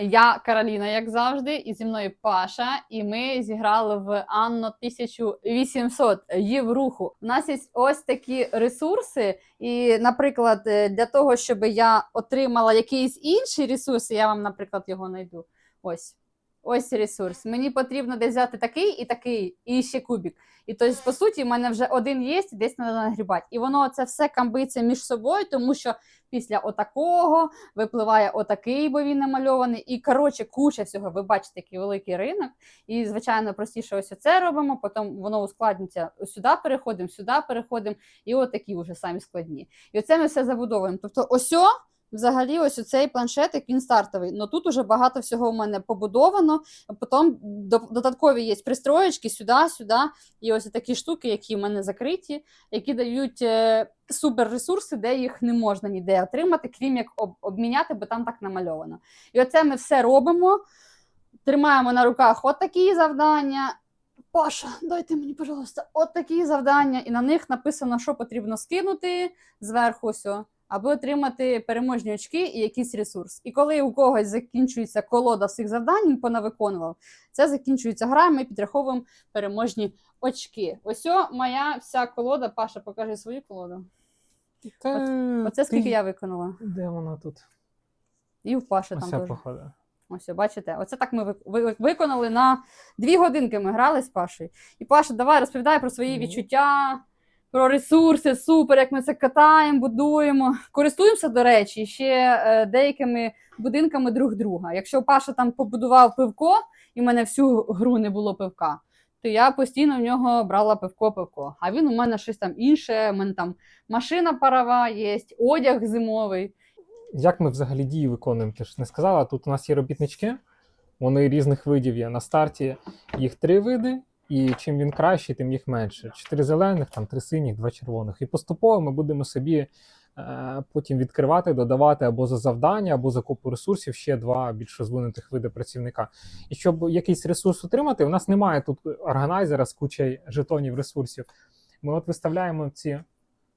Я Кароліна, як завжди, і зі мною Паша, і ми зіграли в Анно 1800 Євруху. У нас є ось такі ресурси, і, наприклад, е, для того, щоб я отримала якийсь інший ресурс, я вам, наприклад, його знайду. Ось. Ось ресурс. Мені потрібно десь взяти такий і такий, і ще кубік. І тобто, по суті, в мене вже один є, і десь треба нагрібати. І воно це все камбиться між собою, тому що після отакого випливає отакий, бо він намальований. І коротше, куча всього. Ви бачите, який великий ринок. І, звичайно, простіше ось це робимо. Потім воно ускладнюється. Сюди переходимо, сюди переходимо, і отакі вже самі складні. І оце ми все забудовуємо. Тобто, ось Взагалі, ось цей планшетик він стартовий. Ну тут уже багато всього в мене побудовано. Потім додаткові є пристроєчки сюди, сюди. І ось такі штуки, які в мене закриті, які дають е, суперресурси, де їх не можна ніде отримати, крім як об, обміняти, бо там так намальовано. І оце ми все робимо. Тримаємо на руках от такі завдання. Паша, дайте мені, пожалуйста, от такі завдання, і на них написано, що потрібно скинути зверху ось, аби отримати переможні очки і якийсь ресурс. І коли у когось закінчується колода всіх завдань, він понавиконував, це закінчується гра, і ми підраховуємо переможні очки. Ось о, моя вся колода. Паша, покажи свою колоду. Оце скільки я виконала. Де вона тут? І в Паші там теж. походу. Ось, бачите, оце так ми виконали на дві годинки. Ми грали з Пашею. І Паша, давай розповідай про свої відчуття, про ресурси, супер, як ми це катаємо, будуємо. Користуємося, до речі, ще е, деякими будинками друг друга. Якщо Паша там побудував пивко, і в мене всю гру не було пивка. То я постійно в нього брала пивко-пивко. А він у мене щось там інше. У мене там машина парова є, одяг зимовий. Як ми взагалі дії виконуємо? Ти ж не сказала, тут у нас є робітнички, вони різних видів є. На старті їх три види, і чим він кращий, тим їх менше. Чотири зелених, там три синіх, два червоних. І поступово ми будемо собі е, потім відкривати, додавати або за завдання, або за купу ресурсів ще два більш розвинутих види працівника. І щоб якийсь ресурс отримати, у нас немає тут органайзера з кучою жетонів ресурсів. Ми от виставляємо ці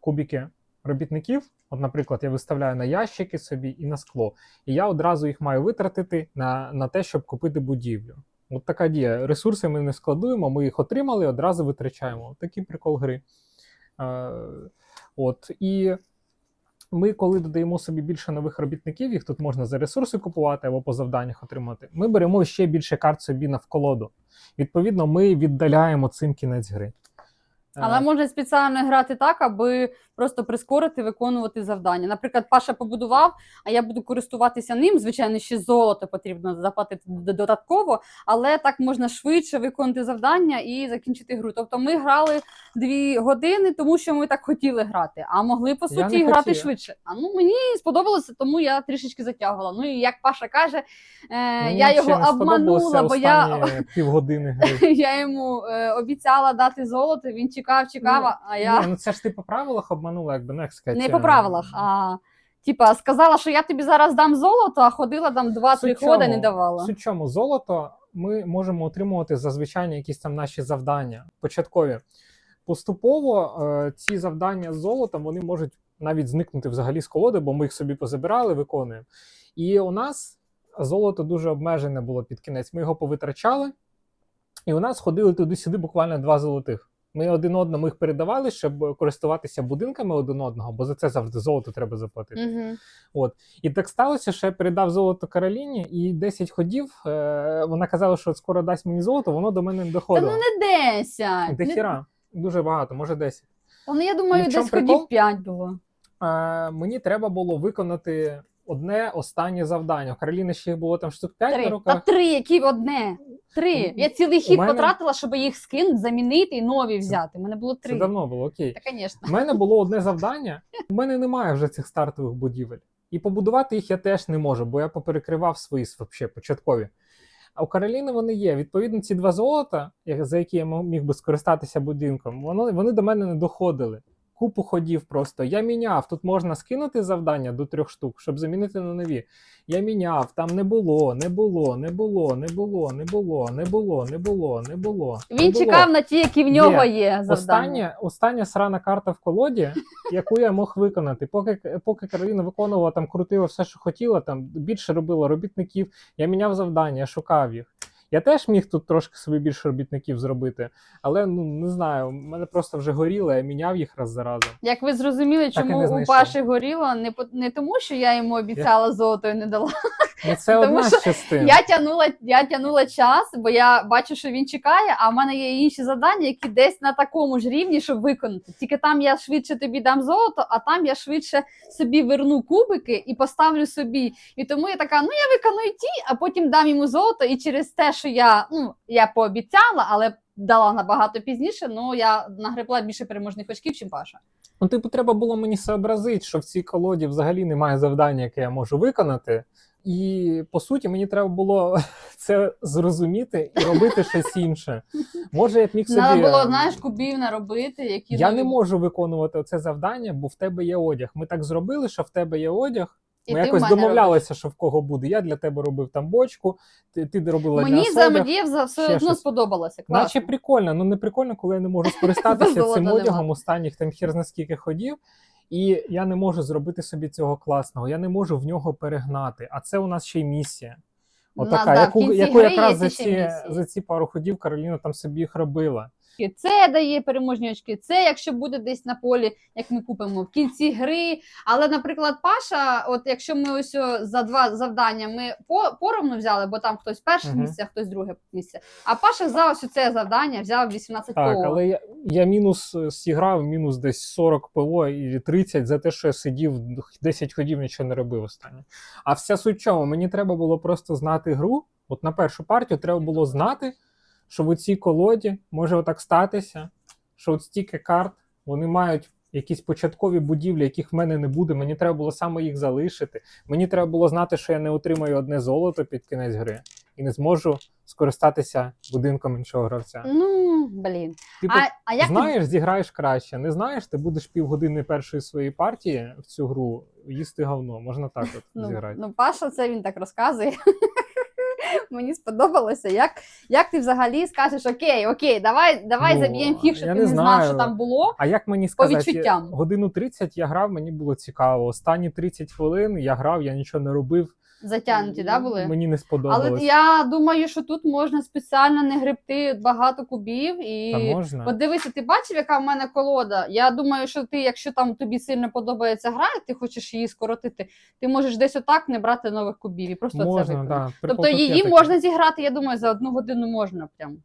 кубики робітників. От, наприклад, я виставляю на ящики собі і на скло. І я одразу їх маю витратити на, на те, щоб купити будівлю. От така дія. Ресурси ми не складуємо, ми їх отримали, одразу витрачаємо. Такий прикол гри. Е, от, і ми, коли додаємо собі більше нових робітників, їх тут можна за ресурси купувати або по завданнях отримати. Ми беремо ще більше карт собі навколоду. Відповідно, ми віддаляємо цим кінець гри. Але можна спеціально грати так, аби просто прискорити, виконувати завдання. Наприклад, Паша побудував, а я буду користуватися ним. Звичайно, ще золото потрібно заплатити додатково, але так можна швидше виконати завдання і закінчити гру. Тобто ми грали дві години, тому що ми так хотіли грати, а могли по суті грати хотів. швидше. А ну мені сподобалося, тому я трішечки затягувала. Ну і як Паша каже, е, Мені я його обманула, бо я півгодини гри. я йому е, обіцяла дати золото, він чекав, чекав, Ну, а я Ні, ну це ж ти по правилах обманула, якби ну, як сказати, не е, по правилах, а типа сказала, що я тобі зараз дам золото, а ходила там 2-3 ходи, не давала. Суть чому золото ми можемо отримувати за звичайні якісь там наші завдання початкові. Поступово е, ці завдання з золотом вони можуть навіть зникнути взагалі з колоди, бо ми їх собі позабирали, виконуємо. І у нас золото дуже обмежене було під кінець. Ми його повитрачали, і у нас ходили туди-сюди буквально два золотих. Ми один одному їх передавали, щоб користуватися будинками один одного, бо за це завжди золото треба заплатити. Угу. І так сталося, що я передав золото Кароліні, і 10 ходів е, вона казала, що скоро дасть мені золото, воно до мене не Та доходило. ну не 10. До Не- хіра. Дуже багато, може 10. Та ну я думаю, десь прикол? ходів 5 було. Е, мені треба було виконати одне останнє завдання. У Кароліни ще їх було там штук 5 на Три. Та три, які одне. Три. Ну, Я цілий хід мене- потратила, щоб їх скинути, замінити і нові взяти. У мене було Це три. давно було, окей. Та, звісно. У мене було одне завдання. У мене немає вже цих стартових будівель. І побудувати їх я теж не можу, бо я поперекривав свої вообще початкові. А у Кароліни вони є. Відповідно, ці два золота, за які я міг би скористатися будинком, воно, вони до мене не доходили. Купу ходів просто. Я міняв. Тут можна скинути завдання до трьох штук, щоб замінити на нові. Я міняв, там не було, не було, не було, не було, не було, не було, не було, не було. не Він було. чекав на ті, які в нього є, завдання. Остання, остання срана карта в колоді, яку я мог виконати. Поки, поки Кароліна виконувала, там крутила все, що хотіла, там більше робила робітників, я міняв завдання, я шукав їх. Я теж міг тут трошки собі більше робітників зробити, але ну не знаю, в мене просто вже горіло, я міняв їх раз за разом. Як ви зрозуміли, чому у знайшов. Паші горіло, не по- не тому, що я йому обіцяла золото і не дала. Ну, це Тому одна що з частин. Я тягнула, я тягнула час, бо я бачу, що він чекає, а в мене є інші завдання, які десь на такому ж рівні, щоб виконати. Тільки там я швидше тобі дам золото, а там я швидше собі верну кубики і поставлю собі. І тому я така: ну я виконую ті, а потім дам йому золото. І через те, що я ну я пообіцяла, але дала набагато пізніше. Ну я нагребла більше переможних очків, чим Паша. Ну, типу, треба було мені сообразити, що в цій колоді взагалі немає завдання, яке я можу виконати. І по суті, мені треба було це зрозуміти і робити щось інше. Може, я б міг собі. Треба було, е, знаєш, кубів наробити, які Я не можу виконувати це завдання, бо в тебе є одяг. Ми так зробили, що в тебе є одяг. І Ми якось домовлялися, що в кого буде. Я для тебе робив там бочку, ти, ти робила Мені для одяг. взаємодія за все одно сподобалося. Класно. Наче прикольно, ну не прикольно, коли я не можу скористатися цим одягом останніх там хір скільки ходів. І я не можу зробити собі цього класного, я не можу в нього перегнати. А це у нас ще й місія. У нас, Отака, да, яку, яку якраз за ці, за ці пару ходів Кароліна там собі їх робила. Це дає переможні очки. Це якщо буде десь на полі, як ми купимо в кінці гри. Але, наприклад, Паша, от якщо ми ось за два завдання ми по, поровну взяли, бо там хтось перше Мгм. місце, хтось друге місце. А Паша за ось це завдання взяв 18 Так, ПО. але я, я мінус е, зіграв, мінус десь 40 ПО і 30 за те, що я сидів 10 ходів, нічого не робив останнє. А вся суть чому, мені треба було просто знати гру. От на першу партію треба було знати, що в цій колоді може отак статися, що от стільки карт вони мають. Якісь початкові будівлі, яких в мене не буде, мені треба було саме їх залишити. Мені треба було знати, що я не отримаю одне золото під кінець гри і не зможу скористатися будинком іншого гравця. Ну, блін. Типу, А, а як ти- знаєш, зіграєш краще. Не знаєш, ти будеш півгодини першої своєї партії в цю гру їсти говно. Можна так от ну, зіграти. ну, Паша, це він так розказує. Мені сподобалося. Як, як ти взагалі скажеш, окей, окей, давай, давай Ну, заб'ємо фіг, щоб ти не знав, що там було. А як мені сказати, відчуттям. годину 30 я грав, мені було цікаво. Останні 30 хвилин я грав, я нічого не робив. Затягнуті, да, були? Мені не сподобалось. Але я думаю, що тут можна спеціально не гребти багато кубів і. Та можна. От дивися, ти бачив, яка в мене колода. Я думаю, що ти, якщо там тобі сильно подобається гра, і ти хочеш її скоротити, ти можеш десь отак не брати нових кубів і просто це можна, виконати. да. Тобто її такий. можна зіграти, я думаю, за одну годину можна прям.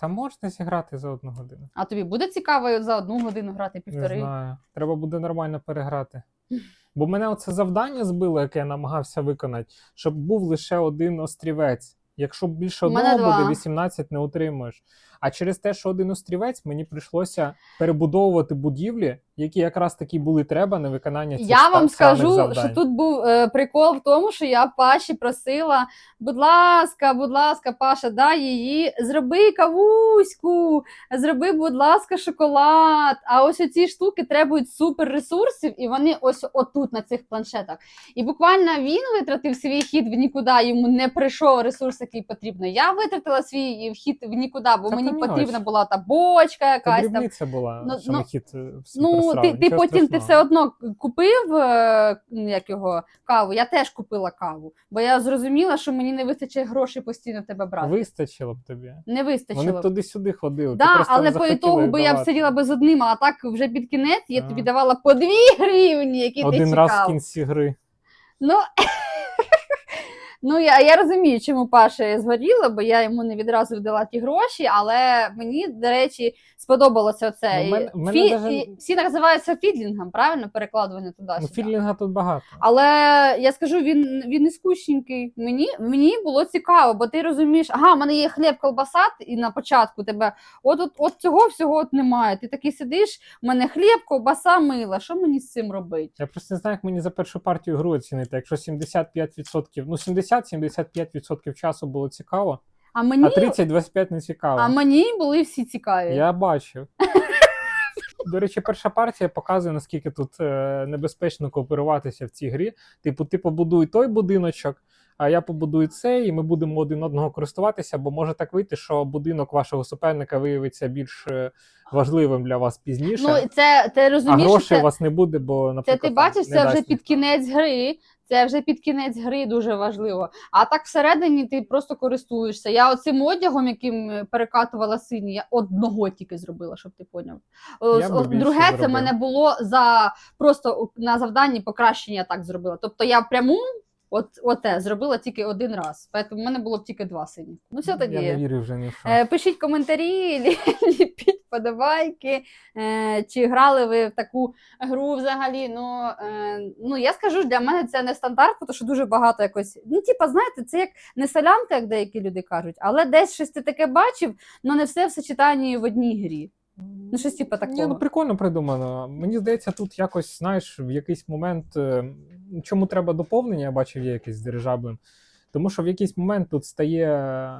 Та можна зіграти за одну годину. А тобі буде цікаво за одну годину грати Не півтори? знаю. Треба буде нормально переграти. Бо мене оце завдання збило, яке я намагався виконати, щоб був лише один острівець. Якщо більше одного буде, два. 18 не отримуєш. А через те, що один острівець, мені прийшлося перебудовувати будівлі, які якраз таки були треба на виконання цих Я вам скажу, завдань. що тут був е, прикол в тому, що я Паші просила, будь ласка, будь ласка, Паша, дай її, зроби кавуську, зроби, будь ласка, шоколад. А ось ці штуки требують супер ресурсів, і вони ось отут на цих планшетах. І буквально він витратив свій хід в нікуди, йому не прийшов ресурс, який потрібно. Я витратила свій вхід в нікуди, бо Та мені потрібна була та бочка якась там. дрібниця була, Ну, що ну, хід е, всі Ну, просрали, ти, ти потім потім ти все одно купив е, як його, каву. Я теж купила каву, бо я зрозуміла, що мені не вистачить грошей постійно в тебе брати. Вистачило б тобі. Не вистачило. Вони б туди-сюди ходили. Да, ти але по ітогу, бо я б сиділа без одним, а так вже під кінець я А. тобі давала по дві гривні, які ти Один раз в кінці гри. Ну, ну я, я розумію, чому Паша згоріло, бо я йому не відразу вдала ті гроші, але мені, до речі, сподобалося це. Ну, в мене- Фі- даже- і Всі називаються фідлінгом, правильно? Перекладування туди. Ну, філінга тут багато. Але я скажу, він, він не скучненький. Мені, мені було цікаво, бо ти розумієш, ага, в мене є хліб колбаса, і на початку тебе от, от, от цього всього от немає. Ти такий сидиш, в мене хліб, ковбаса, мила. Що мені з цим робити? Я просто не знаю, як мені за першу партію гру оцінити. Якщо 75%, ну 70-75% часу було цікаво, А мені, а 30-25 не цікаво. а мені були всі цікаві. Я бачив. До речі, перша партія показує, наскільки тут е, небезпечно кооперуватися в цій грі. Типу, ти побудуй той будиночок, а я побудую цей, і ми будемо один одного користуватися, бо може так вийти, що будинок вашого суперника виявиться більш е, важливим для вас пізніше. Ну, це ти а грошей це, у вас не буде, бо це ти бачиш, це вже під кінець гри. Це вже під кінець гри дуже важливо. А так всередині ти просто користуєшся. Я оцим одягом, яким е, перекатувала синій, я одного тільки зробила, щоб ти поняв. Друге, це в зробив. мене було за просто на завданні покращення так зробила. Тобто я пряму. От оте зробила тільки один раз. Тому в мене було б тільки два сині. Ну все тоді. Я не вірю вже ні в що. Е, Пишіть коментарі, ліпіть подобайки. Е, Чи грали ви в таку гру взагалі? Ну, е, ну я скажу, для мене це не стандарт, тому що дуже багато якось. Ну, типа, знаєте, це як не солянка, як деякі люди кажуть, але десь щось ти таке бачив, але не все в сочетанні в одній грі. Ну, щось типа такого. Ні, ну прикольно придумано. Мені здається, тут якось, знаєш, в якийсь момент, е, чому треба доповнення, я бачив, є якесь з дирижаблем. Тому що в якийсь момент тут стає е,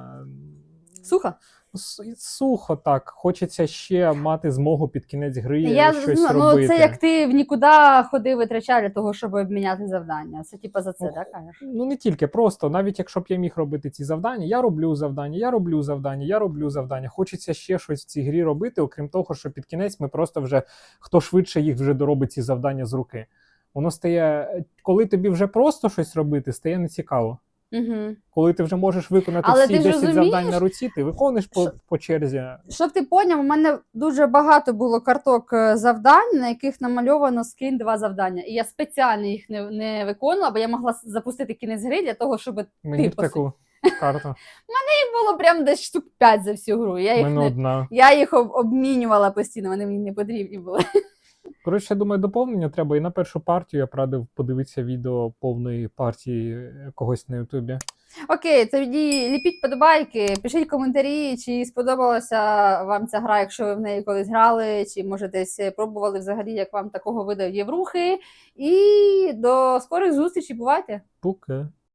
Сухо? так. Хочеться ще мати змогу під кінець гри Я щось зрозуміла. робити. Ну, це як ти в нікуди ходив витрачав для того, щоб обміняти завдання. Це типа за це, Ох. так кажеш? Ну не тільки, просто навіть якщо б я міг робити ці завдання, я роблю завдання, я роблю завдання, я роблю завдання. Хочеться ще щось в цій грі робити, окрім того, що під кінець ми просто вже хто швидше їх вже доробить ці завдання з руки. Воно стає, коли тобі вже просто щось робити, стає нецікаво. Угу. Коли ти вже можеш виконати Але всі ти ж 10 завдань на руці, ти виконуєш по, що- по черзі. Щоб ти поняв, у мене дуже багато було карток е, завдань, на яких намальовано скинь два завдання. І я спеціально їх не, не виконувала, бо я могла с- запустити кінець гри для того, щоб їх Мені б таку карту. було прям десь штук 5 за всю гру. Я їх, мене не, одна. я їх об- обмінювала постійно, вони мені не потрібні були. Коротше, я думаю, доповнення треба. І на першу партію я б радив подивитися відео повної партії е, когось на Ютубі. Окей, тоді ліпіть подобайки, пишіть коментарі, чи сподобалася вам ця гра, якщо ви в неї колись грали, чи може десь пробували взагалі, як вам такого видав єврухи. І до скорих зустрічей, бувайте! Пока.